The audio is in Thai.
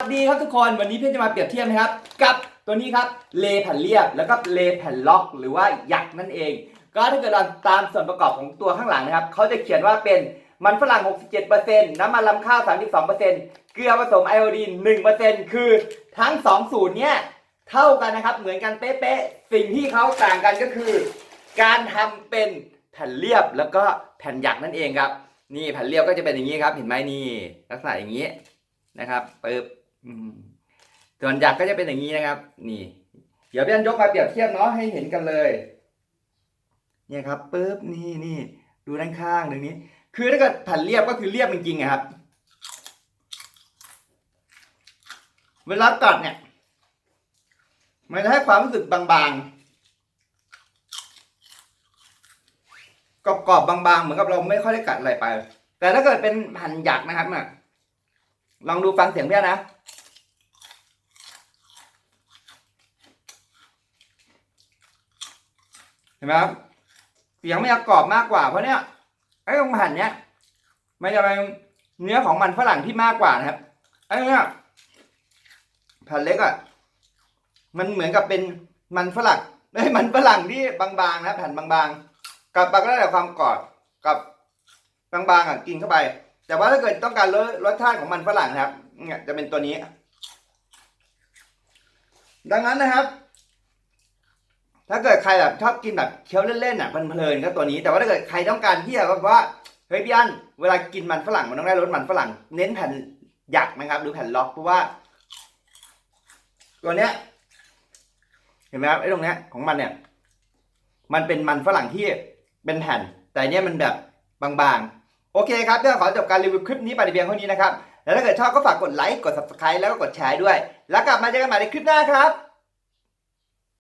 สวัสดีครับทุกคนวันนี้เพื่อนจะมาเปรียบเทียบนะครับ กับตัวนี้ครับเลแผ่นเรียบแล้วก็เลแผ่นล็อก หรือว่าหยักนั่นเอง ก็ถ้าเกิดเราตามส่วนประกอบของตัวข้างหลังนะครับเขาจะเขียนว่าเป็นมันฝรั่ง 67%น้ำมันลำข้าว 32%เกลือผสมไอโอดีน 1%คือทั้ง 2 สูตรเนี้ยเท่ากันนะครับเหมือนกันเป๊ะๆสิ่งที่เขาต่างกันก็คือ การทำเป็นแผ่นเรียบแล้วก็แผ่นหยักนั่นเองครับนี่แผ่นเรียบก็จะเป็นอย่างนี้ครับเห็นไหมนี่ลักษณะอย่างนี้นะครับปึ๊บ ส่วนหยักก็จะเป็นอย่างนี้นะครับ นี่ เดี๋ยวพี่อันยกมาเปรียบเทียบเนาะให้เห็นกันเลย เนี่ยครับปึ๊บนี่นี่ดูด้านข้างตรงนี้ คือถ้าเกิดแผ่นเรียบก็คือเรียบจริงๆครับ เวลาตัดเนี่ย มันจะให้ความรู้สึกบางๆกรอบๆบางๆ เหมือนกับเราไม่ค่อยได้กัดอะไรไป แต่ถ้าเกิดเป็นแผ่นหยักนะครับน่ะลองดูฟังเสียงพี่นะ เห็นไหมครับเสียงมันจะกรอบมากกว่าเพราะเนี้ยไอ้ตรงแผ่นเนี้ยมันจะเป็นเนื้อของมันฝรั่งที่มากกว่านะครับไอ้เนี้ยแผ่นเล็กอะมันเหมือนกับเป็นมันฝรั่งไม่มันฝรั่งที่บางๆนะครับแผ่นบางๆกับปากก็ได้แต่ความกรอบกับบางๆอะกินเข้าไป แต่ว่าถ้าเกิดต้องการรสรสชาติของมันฝรั่งนะครับเนี่ยจะเป็นตัวนี้ ดังนั้นนะครับ ถ้าเกิดใครแบบชอบกินแบบเคี้ยวเล่นๆอะเพลินๆก็ตัวนี้ แต่ว่าถ้าเกิดใครต้องการที่จะแบบว่าเฮ้ยพี่อันเวลากินมันฝรั่งมันต้องได้รสมันฝรั่ง เน้นแผ่นหยักนะครับหรือแผ่นล็อกเพราะว่า ตัวเนี้ย เห็นไหมครับไอ้ตรงเนี้ยของมันเนี่ย มันเป็นมันฝรั่งที่เป็นแผ่น แต่เนี้ยมันแบบบางๆ โอเคครับเดี๋ยวขอจบการรีวิวคลิปนี้ไปแต่เพียงเท่านี้นะครับแล้วถ้าเกิดชอบก็ฝากกดไลค์กด subscribe แล้วก็กดแชร์ด้วย แล้วกลับมาเจอกันใหม่ในคลิปหน้าครับ